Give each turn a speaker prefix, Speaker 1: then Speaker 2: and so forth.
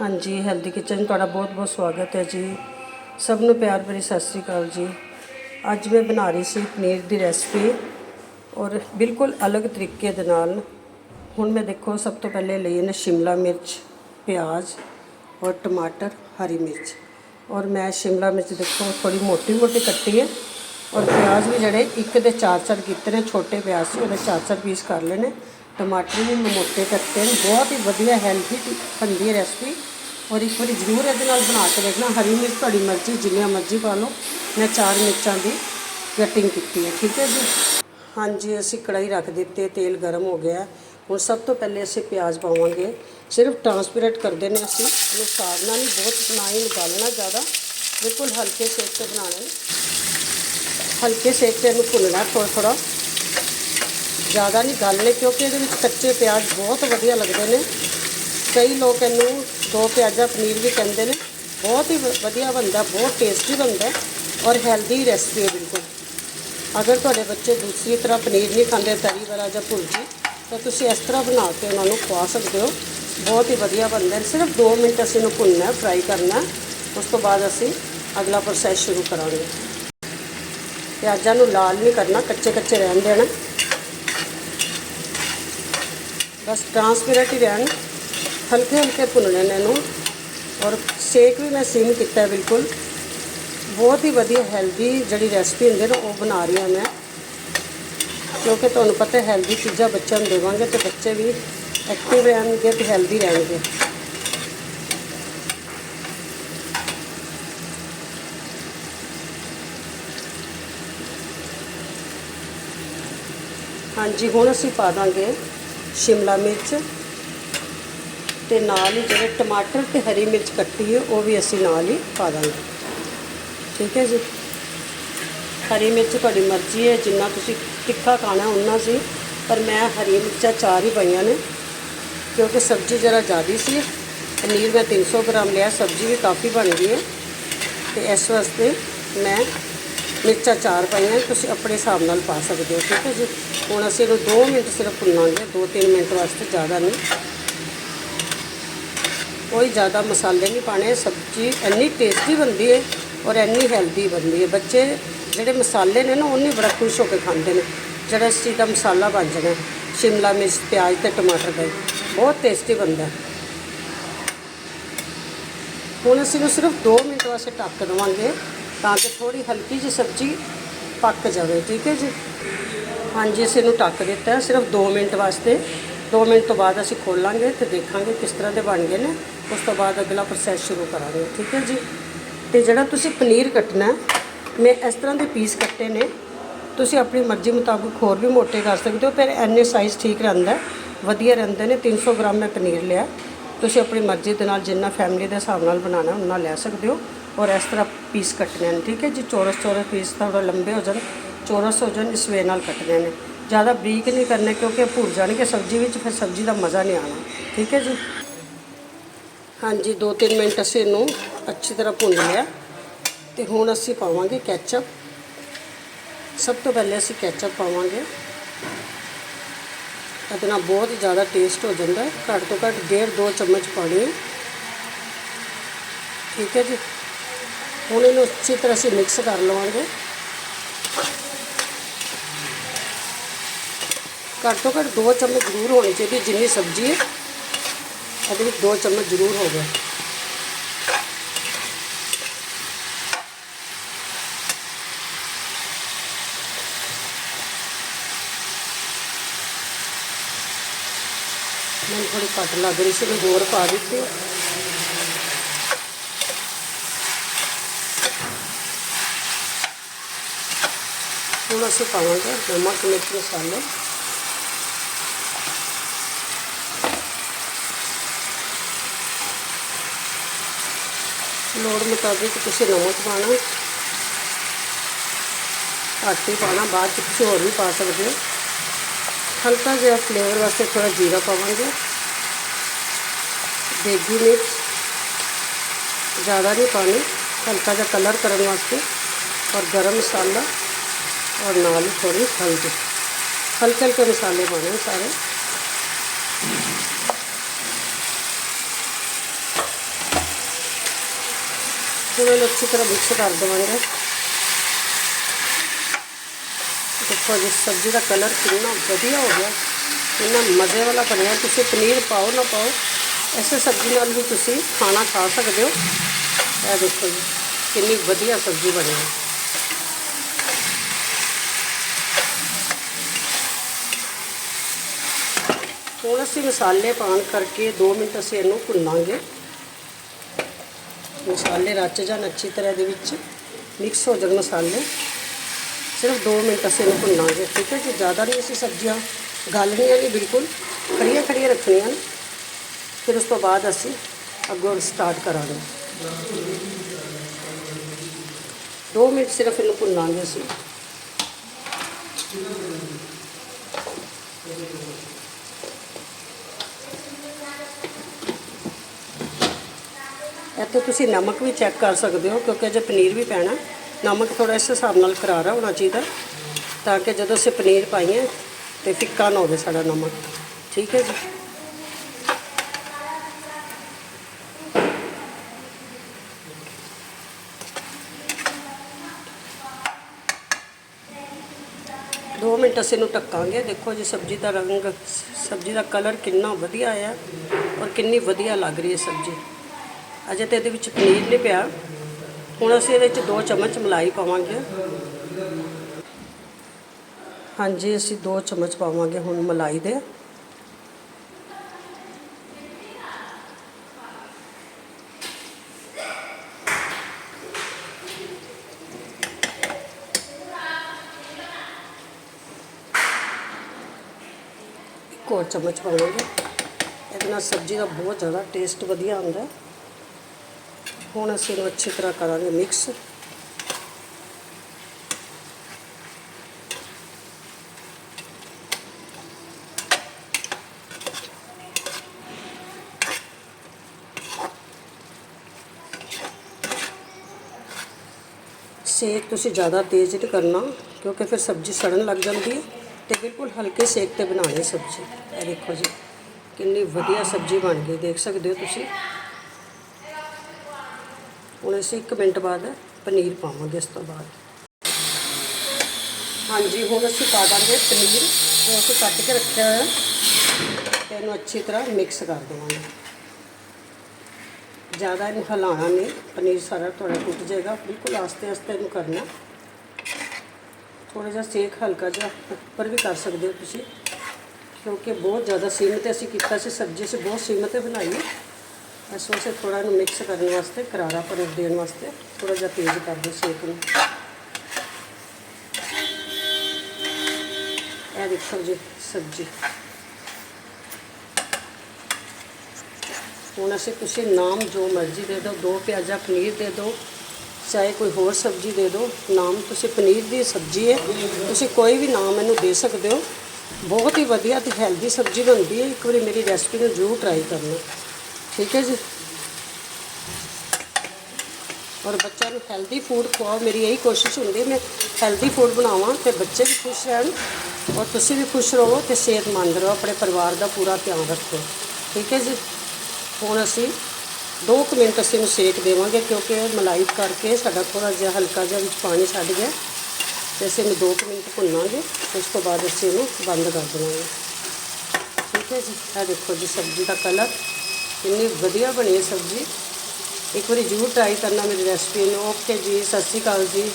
Speaker 1: ਹਾਂਜੀ healthy kitchen ਤੁਹਾਡਾ ਬਹੁਤ ਬਹੁਤ ਸਵਾਗਤ ਹੈ ਜੀ। ਸਭ ਨੂੰ ਪਿਆਰ ਭਰੀ ਸਤਿ ਸ੍ਰੀ ਅਕਾਲ ਜੀ। ਅੱਜ ਮੈਂ ਬਣਾ ਰਹੀ ਸੀ ਪਨੀਰ ਦੀ ਰੈਸਪੀ ਔਰ ਬਿਲਕੁਲ ਅਲੱਗ ਤਰੀਕੇ ਦੇ ਨਾਲ। ਹੁਣ ਮੈਂ ਦੇਖੋ, ਸਭ ਤੋਂ ਪਹਿਲੇ ਲਈ ਨੇ ਸ਼ਿਮਲਾ ਮਿਰਚ, ਪਿਆਜ਼ ਔਰ ਟਮਾਟਰ, ਹਰੀ ਮਿਰਚ। ਔਰ ਮੈਂ ਸ਼ਿਮਲਾ ਮਿਰਚ ਦੇਖੋ ਥੋੜੀ ਮੋਟੀ ਮੋਟੀ ਕੱਟੀ ਹੈ ਔਰ ਪਿਆਜ਼ ਵੀ ਜਿਹੜੇ ਇੱਕ ਦੇ ਚਾਰ ਚਾਰ ਕੀਤੇ ਨੇ, ਛੋਟੇ ਪਿਆਜ਼ ਸੀ, ਉਹਦੇ ਚਾਰ ਚਾਰ ਪੀਸ ਕਰ ਲੈਣੇ ਟਮਾਟਰ ਵੀ ਮੈਂ ਮੋਟੇ ਕੱਟੇ ਨੇ, ਬਹੁਤ ਹੀ ਵਧੀਆ ਹੈਲਥੀ ਬਣਦੀ ਹੈ ਰੈਸਪੀ ਔਰ ਇੱਕ ਵਾਰੀ ਜ਼ਰੂਰ ਇਹਦੇ ਨਾਲ ਬਣਾ ਕੇ ਦੇਖਣਾ। ਹਰੀ ਮਿਰਚ ਤੁਹਾਡੀ ਮਰਜ਼ੀ, ਜਿੰਨੀਆਂ ਮਰਜ਼ੀ ਪਾ ਲਓ। ਮੈਂ ਚਾਰ ਮਿਰਚਾਂ ਦੀ ਕਟਿੰਗ ਕੀਤੀ ਹੈ, ਠੀਕ ਹੈ ਜੀ? ਹਾਂਜੀ, ਅਸੀਂ ਕੜਾਈ ਰੱਖ ਦਿੱਤੀ, ਤੇਲ ਗਰਮ ਹੋ ਗਿਆ। ਹੁਣ ਸਭ ਤੋਂ ਪਹਿਲੇ ਅਸੀਂ ਪਿਆਜ਼ ਪਾਵਾਂਗੇ। ਸਿਰਫ ਟ੍ਰਾਂਸਪੇਰੈਂਟ ਕਰਦੇ ਨੇ ਅਸੀਂ। ਇਹਨੂੰ ਸਾੜਨਾ ਨਹੀਂ ਬਹੁਤ ਨਾ ਹੀ ਨਿਕਾਲਣਾ ਜ਼ਿਆਦਾ। ਬਿਲਕੁਲ ਹਲਕੇ ਸੇਕ ਤੇ ਬਣਾਉਣਾ ਹਲਕੇ ਸੇਕ ਤੇ ਇਹਨੂੰ ਭੁੰਨਣਾ ਥੋੜਾ ਥੋੜਾ ਜ਼ਿਆਦਾ ਨਹੀਂ ਗਾਲਣੇ ਕਿਉਂਕਿ ਇਹਦੇ ਵਿੱਚ ਕੱਚੇ ਪਿਆਜ਼ ਬਹੁਤ ਵਧੀਆ ਲੱਗਦੇ ਨੇ। ਕਈ ਲੋਕ ਇਹਨੂੰ ਦੋ ਪਿਆਜ਼ਾ ਪਨੀਰ ਵੀ ਕਹਿੰਦੇ ਨੇ। ਬਹੁਤ ਹੀ ਵ- ਵਧੀਆ ਬਣਦਾ, ਬਹੁਤ ਟੇਸਟੀ ਬਣਦਾ ਔਰ ਹੈਲਦੀ ਰੈਸਪੀ ਹੈ ਬਿਲਕੁਲ। ਅਗਰ ਤੁਹਾਡੇ ਬੱਚੇ ਦੂਸਰੀ ਤਰ੍ਹਾਂ ਪਨੀਰ ਨਹੀਂ ਖਾਂਦੇ, ਤਰੀ ਵਾਲਾ ਜਾਂ ਭੁਰਜੀ, ਤਾਂ ਤੁਸੀਂ ਇਸ ਤਰ੍ਹਾਂ ਬਣਾ ਕੇ ਉਹਨਾਂ ਨੂੰ ਖਵਾ ਸਕਦੇ ਹੋ। ਬਹੁਤ ਹੀ ਵਧੀਆ ਬਣਦਾ ਸਿਰਫ 2 ਮਿੰਟ ਅਸੀਂ ਇਹਨੂੰ ਭੁੰਨਣਾ ਫਰਾਈ ਕਰਨਾ ਉਸ ਤੋਂ ਬਾਅਦ ਅਸੀਂ ਅਗਲਾ ਪ੍ਰੋਸੈਸ ਸ਼ੁਰੂ ਕਰਾਂਗੇ। ਪਿਆਜ਼ਾਂ ਨੂੰ ਲਾਲ ਨਹੀਂ ਕਰਨਾ ਕੱਚੇ ਕੱਚੇ ਰਹਿਣ ਦੇਣਾ। ਬਸ ਟ੍ਰਾਂਸਪੇਰੈਂਟ ਹੀ ਰਹਿਣ। ਹਲਕੇ ਹਲਕੇ ਭੁੰਨਣੇ ਨੇ। ਇਹਨੂੰ ਔਰ ਸੇਕ ਵੀ ਮੈਂ ਸਿਮ ਕੀਤਾ ਬਿਲਕੁਲ। ਬਹੁਤ ਹੀ ਵਧੀਆ ਹੈਲਦੀ ਜਿਹੜੀ ਰੈਸਪੀ ਹੁੰਦੀ ਨਾ, ਉਹ ਬਣਾ ਰਹੀ ਹਾਂ ਮੈਂ। ਕਿਉਂਕਿ ਤੁਹਾਨੂੰ ਪਤਾ ਹੈਲਦੀ ਚੀਜ਼ਾਂ ਬੱਚਿਆਂ ਨੂੰ ਦੇਵਾਂਗੇ ਤੇ ਬੱਚੇ ਵੀ ਐਕਟਿਵ ਰਹਿਣਗੇ ਤੇ ਹੈਲਦੀ ਰਹਿਣਗੇ। ਹਾਂਜੀ, ਹੁਣ ਅਸੀਂ ਪਾ ਦਾਂਗੇ ਸ਼ਿਮਲਾ ਮਿਰਚ। ਤੇ ਨਾਲ ਹੀ ਜਿਹੜੇ ਟਮਾਟਰ ਤੇ ਹਰੀ ਮਿਰਚ ਕੱਟੀ ਹੈ ਉਹ ਵੀ ਅਸੀਂ ਨਾਲ ਹੀ ਪਾ ਦਾਂਗੇ। ਠੀਕ ਹੈ ਜੀ? ਹਰੀ ਮਿਰਚ ਤੁਹਾਡੀ ਮਰਜ਼ੀ ਹੈ, ਜਿੰਨਾ ਤੁਸੀਂ ਤਿੱਖਾ ਖਾਣਾ ਉਨਾ ਸੀ, ਪਰ ਮੈਂ ਹਰੀ ਮਿਰਚਾਂ ਚਾਰ ਹੀ ਪਾਈਆਂ ਨੇ, ਕਿਉਂਕਿ ਸਬਜ਼ੀ ਜ਼ਰਾ ਜ਼ਿਆਦੀ ਸੀ, ਪਨੀਰ ਮੈਂ 300 ਗ੍ਰਾਮ ਲਿਆ, ਸਬਜ਼ੀ ਵੀ ਕਾਫੀ ਬਣ ਗਈ ਹੈ, ਤੇ ਇਸ ਵਾਸਤੇ ਮੈਂ ਮਿਰਚਾਂ ਚਾਰ ਪਾਈਆਂ, ਤੁਸੀਂ ਆਪਣੇ ਹਿਸਾਬ ਨਾਲ ਪਾ ਸਕਦੇ ਹੋ, ਠੀਕ ਹੈ ਜੀ? ਹੁਣ ਅਸੀਂ ਇਹਨੂੰ 2 ਮਿੰਟ ਸਿਰਫ ਭੁੰਨਾਂਗੇ 2-3 ਮਿੰਟ ਵਾਸਤੇ ਜ਼ਿਆਦਾ ਨਹੀਂ। ਕੋਈ ਜ਼ਿਆਦਾ ਮਸਾਲੇ ਨਹੀਂ ਪਾਣੇ ਸਬਜ਼ੀ ਇੰਨੀ ਟੇਸਟੀ ਬਣਦੀ ਹੈ ਔਰ ਇੰਨੀ ਹੈਲਦੀ ਬਣਦੀ ਹੈ ਬੱਚੇ ਜਿਹੜੇ ਮਸਾਲੇ ਨੇ ਨਾ ਉਹਨੇ ਬੜਾ ਖੁਸ਼ ਹੋ ਕੇ ਖਾਂਦੇ ਨੇ। ਜਿਹੜਾ ਇਸ ਚੀਜ਼ ਦਾ ਮਸਾਲਾ ਬਣ ਜਾਣਾ, ਸ਼ਿਮਲਾ ਮਿਰਚ, ਪਿਆਜ਼ ਤੇ ਟਮਾਟਰ ਦਾ, ਬਹੁਤ ਟੇਸਟੀ ਬਣਦਾ। ਹੁਣ ਅਸੀਂ ਨੂੰ ਸਿਰਫ 2 ਮਿੰਟ ਵਾਸਤੇ ਢੱਕ ਦੇਵਾਂਗੇ, ਤਾਂ ਕਿ ਥੋੜੀ ਹਲਕੀ ਜਿਹੀ ਸਬਜ਼ੀ ਪੱਕ ਜਾਵੇ, ਠੀਕ ਹੈ ਜੀ? ਹਾਂਜੀ, ਅਸੀਂ ਇਹਨੂੰ ਢੱਕ ਦਿੱਤਾ, ਸਿਰਫ 2 ਮਿੰਟ ਵਾਸਤੇ। 2 ਮਿੰਟ ਤੋਂ ਬਾਅਦ ਅਸੀਂ ਖੋਲਾਂਗੇ ਤੇ ਦੇਖਾਂਗੇ ਕਿਸ ਤਰ੍ਹਾਂ ਦੇ ਬਣ ਗਏ ਨੇ। ਉਸ ਤੋਂ ਬਾਅਦ ਅਗਲਾ ਪ੍ਰੋਸੈਸ ਸ਼ੁਰੂ ਕਰਾਂਗੇ ਠੀਕ ਹੈ ਜੀ? ਤੇ ਜਿਹੜਾ ਤੁਸੀਂ ਪਨੀਰ ਕੱਟਣਾ ਮੈਂ ਇਸ ਤਰ੍ਹਾਂ ਦੇ ਪੀਸ ਕੱਟੇ ਨੇ। ਤੁਸੀਂ ਆਪਣੀ ਮਰਜ਼ੀ ਮੁਤਾਬਕ ਹੋਰ ਵੀ ਮੋਟੇ ਕਰ ਸਕਦੇ ਹੋ, ਪਰ ਐਨੇ ਸਾਈਜ਼ ਠੀਕ ਰਹਿੰਦਾ ਵਧੀਆ ਰਹਿੰਦੇ ਨੇ 300 ਗ੍ਰਾਮ ਮੈਂ ਪਨੀਰ ਲਿਆ। ਤੁਸੀਂ ਆਪਣੀ ਮਰਜ਼ੀ ਦੇ ਨਾਲ ਜਿੰਨਾ ਫੈਮਿਲੀ ਦੇ ਹਿਸਾਬ ਨਾਲ ਬਣਾਉਣਾ, ਉਹਨਾਂ ਲੈ ਸਕਦੇ ਹੋ। ਔਰ ਇਸ ਤਰ੍ਹਾਂ ਪੀਸ ਕੱਟਣੇ ਨੇ, ਠੀਕ ਹੈ ਜੀ? ਚੌਰਸ ਚੌਰਸ ਪੀਸ ਥੋੜਾ ਲੰਬੇ ਹੋ ਜਾਣ, ਚੌਰਸ ਹੋ ਜਾਣ, ਇਸ ਵੇ ਨਾਲ ਕੱਟਣੇ ਨੇ। ਜ਼ਿਆਦਾ ਬਰੀਕ ਨਹੀਂ ਕਰਨੇ, ਕਿਉਂਕਿ ਭੁਰ ਜਾਣਗੇ, ਸਬਜ਼ੀ ਵਿੱਚ ਫਿਰ ਸਬਜ਼ੀ ਦਾ ਮਜ਼ਾ ਨਹੀਂ ਆਣਾ ਠੀਕ ਹੈ ਜੀ? ਹਾਂਜੀ 2-3 ਮਿੰਟ ਅਸੀਂ ਇਹਨੂੰ ਅੱਛੀ ਤਰ੍ਹਾਂ ਭੁੰਨ ਲਿਆ। ਤੇ ਹੁਣ ਅਸੀਂ ਪਾਵਾਂਗੇ ਕੈਚਅਪ। ਸਭ ਤੋਂ ਪਹਿਲੇ ਅਸੀਂ ਕੈਚਅਪ ਪਾਵਾਂਗੇ। ਇਹਦੇ ਨਾਲ ਬਹੁਤ ਜ਼ਿਆਦਾ ਟੇਸਟ ਹੋ ਜਾਂਦਾ ਹੈ। ਘੱਟ ਤੋਂ ਘੱਟ ਡੇਢ ਦੋ ਚਮਚ ਪਾਣੀ। ਠੀਕ ਹੈ ਜੀ। ਹੁਣ ਇਹਨੂੰ ਅੱਛੀ ਤਰ੍ਹਾਂ ਅਸੀਂ ਮਿਕਸ ਕਰ ਲਵਾਂਗੇ। ਘੱਟ ਤੋਂ ਘੱਟ ਦੋ ਚਮਚ ਜ਼ਰੂਰ ਹੋਣੀ ਚਾਹੀਦੀ ਜਿੰਨੀ ਸਬਜ਼ੀ ਹੈ। ਇਹਦੇ ਵਿੱਚ ਦੋ ਚਮਚ ਜ਼ਰੂਰ ਹੋ ਗਏ ਮੈਨੂੰ ਥੋੜੀ ਘੱਟ ਲੱਗ ਰਹੀ ਸੀ ਮੈਂ ਹੋਰ ਪਾ ਦਿੱਤੀ ਹੁਣ ਅਸੀਂ ਪਾਵਾਂਗੇ ਨਮਕ ਮਿਰਚ ਲੋੜ ਮੁਤਾਬਿਕ ਤੁਸੀਂ ਨਮਕ ਪਾਣਾ ਘੱਟ ਹੀ ਪਾਣਾ ਬਾਅਦ 'ਚ ਤੁਸੀਂ ਹੋਰ ਵੀ ਪਾ ਸਕਦੇ ਹੋ। ਹਲਕਾ ਜਿਹਾ ਫਲੇਵਰ ਵਾਸਤੇ ਥੋੜਾ ਜੀਰਾ ਪਾਵਾਂਗੇ। ਦੇਗੀ ਮਿਰਚ, ਜ਼ਿਆਦਾ ਨਹੀਂ ਪਾਣੀ ਹਲਕਾ ਜਿਹਾ ਕਲਰ ਕਰਨ ਵਾਸਤੇ ਔਰ ਗਰਮ ਮਸਾਲਾ ਔਰ ਨਾਲ ਹੀ ਥੋੜੀ ਹਲਦੀ। ਹਲਕੇ ਹਲਕੇ ਮਸਾਲੇ ਪਾਣੇ ਨੇ ਸਾਰੇ ਪੂਰੇ ਨੂੰ ਅੱਛੀ ਤਰ੍ਹਾਂ ਮਿਕਸ ਕਰ ਦੇਵਾਂਗੇ। ਦੇਖੋ ਜੀ, ਸਬਜ਼ੀ ਦਾ ਕਲਰ ਕਿੰਨਾ ਵਧੀਆ ਹੋ ਗਿਆ। ਕਿੰਨਾ ਮਜ਼ੇ ਵਾਲਾ ਬਣਿਆ। ਤੁਸੀਂ ਪਨੀਰ ਪਾਓ ਨਾ ਪਾਓ, ਐਸੇ ਸਬਜ਼ੀ ਨਾਲ ਵੀ ਤੁਸੀਂ ਖਾਣਾ ਖਾ ਸਕਦੇ ਹੋ। ਇਹ ਦੇਖੋ ਜੀ, ਕਿੰਨੀ ਵਧੀਆ ਸਬਜ਼ੀ ਬਣੀ ਹੈ। ਹੁਣ ਅਸੀਂ ਮਸਾਲੇ ਪਾਣ ਕਰਕੇ 2 ਮਿੰਟ ਅਸੀਂ ਇਹਨੂੰ ਭੁੰਨਾਂਗੇ। ਮਸਾਲੇ ਰਚ ਜਾਣ ਅੱਛੀ ਤਰ੍ਹਾਂ ਦੇ ਵਿੱਚ ਮਿਕਸ ਹੋ ਜਾਣ ਮਸਾਲੇ। ਸਿਰਫ 2 ਮਿੰਟ ਅਸੀਂ ਇਹਨੂੰ ਭੁੰਨਾਂਗੇ, ਠੀਕ ਹੈ ਜੀ? ਜ਼ਿਆਦਾ ਨਹੀਂ ਅਸੀਂ ਸਬਜ਼ੀਆਂ ਗਾਲਣੀਆਂ ਨਹੀਂ ਬਿਲਕੁਲ। ਖੜੀਆਂ ਖੜੀਆਂ ਰੱਖਣੀਆਂ ਨੇ। ਫਿਰ ਉਸ ਤੋਂ ਬਾਅਦ ਅਸੀਂ ਅੱਗੋਂ ਸਟਾਰਟ ਕਰਾਂਗੇ। 2 ਮਿੰਟ ਸਿਰਫ ਇਹਨੂੰ ਭੁੰਨਾਂਗੇ ਅਸੀਂ। ਇੱਥੇ ਤੁਸੀਂ ਨਮਕ ਵੀ ਚੈੱਕ ਕਰ ਸਕਦੇ ਹੋ, ਕਿਉਂਕਿ ਅਜੇ ਪਨੀਰ ਵੀ ਪੈਣਾ, ਨਮਕ ਥੋੜਾ ਇਸ ਹਿਸਾਬ ਨਾਲ ਕਰਾਰਾ ਹੋਣਾ ਚਾਹੀਦਾ, ਤਾਂ ਕਿ ਜਦੋਂ ਅਸੀਂ ਪਨੀਰ ਪਾਈਏ ਤੇ ਫਿੱਕਾ ਨਾ ਹੋਵੇ ਸਾਡਾ ਨਮਕ। ਠੀਕ ਹੈ ਜੀ? ਦੋ ਮਿੰਟ ਅਸੀਂ ਇਹਨੂੰ ਢੱਕਾਂਗੇ। ਦੇਖੋ ਜੀ, ਸਬਜ਼ੀ ਦਾ ਰੰਗ, ਸਬਜ਼ੀ ਦਾ ਕਲਰ ਕਿੰਨਾ ਵਧੀਆ ਆਇਆ ਔਰ ਕਿੰਨੀ ਵਧੀਆ ਲੱਗ ਰਹੀ ਹੈ ਸਬਜ਼ੀ। ਅਜੇ ਤੇ ਇਹਦੇ ਵਿੱਚ ਪਨੀਰ ਨਹੀਂ ਪਿਆ। ਹੁਣ ਅਸੀਂ ਇਹਦੇ ਵਿੱਚ 2 ਚਮਚ ਮਲਾਈ ਪਾਵਾਂਗੇ। ਹਾਂਜੀ, ਅਸੀਂ 2 ਚਮਚ ਪਾਵਾਂਗੇ ਹੁਣ ਮਲਾਈ ਦੇ। ਇੱਕ ਹੋਰ ਚਮਚ ਪਾਵਾਂਗੇ। ਇਹਦੇ ਨਾਲ ਸਬਜ਼ੀ ਦਾ ਬਹੁਤ ਜ਼ਿਆਦਾ ਟੇਸਟ ਵਧੀਆ ਆਉਂਦਾ। ਹੁਣ ਅਸੀਂ ਇਹਨੂੰ ਅੱਛੀ ਤਰ੍ਹਾਂ ਕਰਾਂਗੇ ਮਿਕਸ ਸੇਕ ਤੁਸੀਂ ਜ਼ਿਆਦਾ ਤੇਜ਼ ਨਹੀਂ ਕਰਨਾ, ਕਿਉਂਕਿ ਫਿਰ ਸਬਜ਼ੀ ਸੜਨ ਲੱਗ ਜਾਂਦੀ ਹੈ ਤੇ ਬਿਲਕੁਲ ਹਲਕੇ ਸੇਕ ਤੇ ਬਣਾਉਣੀ ਸਬਜ਼ੀ। ਇਹ ਦੇਖੋ ਜੀ, ਕਿੰਨੀ ਵਧੀਆ ਸਬਜ਼ੀ ਬਣ ਗਈ, ਦੇਖ ਸਕਦੇ ਹੋ ਤੁਸੀਂ। ਹੁਣ ਅਸੀਂ 1 ਮਿੰਟ ਬਾਅਦ ਪਨੀਰ ਪਾਵਾਂਗੇ ਇਸ ਤੋਂ ਬਾਅਦ। ਹਾਂਜੀ, ਹੁਣ ਅਸੀਂ ਪਾ ਦਾਂਗੇ ਪਨੀਰ। ਜੋ ਅਸੀਂ ਕੱਟ ਕੇ ਰੱਖਿਆ ਹੋਇਆ। ਤੇ ਇਹਨੂੰ ਅੱਛੀ ਤਰ੍ਹਾਂ ਮਿਕਸ ਕਰ ਦੇਵਾਂਗੇ। ਜ਼ਿਆਦਾ ਇਹਨੂੰ ਹਿਲਾਉਣਾ ਨਹੀਂ। ਪਨੀਰ ਸਾਰਾ ਤੁਹਾਡਾ ਟੁੱਟ ਜਾਏਗਾ। ਬਿਲਕੁਲ ਆਸਤੇ ਆਸਤੇ ਇਹਨੂੰ ਕਰਨਾ। ਥੋੜਾ ਜਿਹਾ ਸੇਕ ਹਲਕਾ ਜਿਹਾ ਉੱਪਰ ਵੀ ਕਰ ਸਕਦੇ ਹੋ ਤੁਸੀਂ। ਕਿਉਂਕਿ ਬਹੁਤ ਜ਼ਿਆਦਾ ਸੀਮ ਅਸੀਂ ਕੀਤਾ ਸੀ। ਸਬਜ਼ੀ ਅਸੀਂ ਬਹੁਤ ਸੀਮ ਤੇ ਬਣਾਈ। ਅਸੀਂ ਉਸੇ ਵਾਸਤੇ ਥੋੜਾ ਇਹਨੂੰ ਮਿਕਸ ਕਰਨ ਵਾਸਤੇ ਕਰਾਰਾ ਪਨੀਰ ਦੇਣ ਵਾਸਤੇ। ਥੋੜਾ ਜਿਹਾ ਤੇਜ਼ ਕਰ ਦਿਓ ਸੇਕ ਨੂੰ। ਇਹ ਦੇਖੋ ਜੀ, ਸਬਜ਼ੀ। ਹੁਣ ਅਸੀਂ ਤੁਸੀਂ ਨਾਮ ਜੋ ਮਰਜ਼ੀ ਦੇ ਦਿਓ, ਦੋ ਪਿਆਜ਼ਾ ਪਨੀਰ ਦੇ ਦਿਓ, ਚਾਹੇ ਕੋਈ ਹੋਰ ਸਬਜ਼ੀ ਦੇ ਦਿਓ, ਨਾਮ ਤੁਸੀਂ ਪਨੀਰ ਦੀ ਸਬਜ਼ੀ ਹੈ, ਤੁਸੀਂ ਕੋਈ ਵੀ ਨਾਮ ਇਹਨੂੰ ਦੇ ਸਕਦੇ ਹੋ। ਬਹੁਤ ਹੀ ਵਧੀਆ ਤੇ ਹੈਲਦੀ ਸਬਜ਼ੀ ਬਣਦੀ ਹੈ। ਇੱਕ ਵਾਰੀ ਮੇਰੀ ਰੈਸਪੀ ਨੂੰ ਜ਼ਰੂਰ ਟਰਾਈ ਕਰਨਾ। ਠੀਕ ਹੈ ਜੀ। ਔਰ ਬੱਚਿਆਂ ਨੂੰ ਹੈਲਦੀ ਫੂਡ ਖਵਾਓ, ਮੇਰੀ ਇਹੀ ਕੋਸ਼ਿਸ਼ ਹੁੰਦੀ ਮੈਂ ਹੈਲਦੀ ਫੂਡ ਬਣਾਵਾਂ ਤੇ ਬੱਚੇ ਵੀ ਖੁਸ਼ ਰਹਿਣ ਔਰ ਤੁਸੀਂ ਵੀ ਖੁਸ਼ ਰਹੋ ਤੇ ਸਿਹਤਮੰਦ ਰਹੋ, ਆਪਣੇ ਪਰਿਵਾਰ ਦਾ ਪੂਰਾ ਧਿਆਨ ਰੱਖੋ। ਠੀਕ ਹੈ ਜੀ। ਹੁਣ ਅਸੀਂ 2 ਮਿੰਟ ਅਸੀਂ ਇਹਨੂੰ ਸੇਕ ਦੇਵਾਂਗੇ ਕਿਉਂਕਿ ਮਲਾਈ ਕਰਕੇ ਸਾਡਾ ਥੋੜਾ ਜਿਹਾ ਹਲਕਾ ਜਿਹਾ ਵਿੱਚ ਪਾਣੀ ਛੱਡ ਗਿਆ। ਤੇ ਅਸੀਂ ਇਹਨੂੰ 2 ਮਿੰਟ ਭੁੰਨਾਂਗੇ, ਉਸ ਤੋਂ ਬਾਅਦ ਅਸੀਂ ਇਹਨੂੰ ਬੰਦ ਕਰ ਦੇਵਾਂਗੇ। ਠੀਕ ਹੈ ਜੀ। ਇਹ ਦੇਖੋ ਜੀ, ਸਬਜ਼ੀ ਦਾ ਕਲਰ ਕਿੰਨੀ ਵਧੀਆ ਬਣੀ ਹੈ ਸਬਜ਼ੀ। ਇੱਕ ਵਾਰੀ ਜ਼ਰੂਰ ਟਰਾਈ ਕਰਨਾ ਮੇਰੀ ਰੈਸਪੀ ਨੂੰ ਓਕੇ ਜੀ, ਸਤਿ ਸ਼੍ਰੀ ਅਕਾਲ ਜੀ।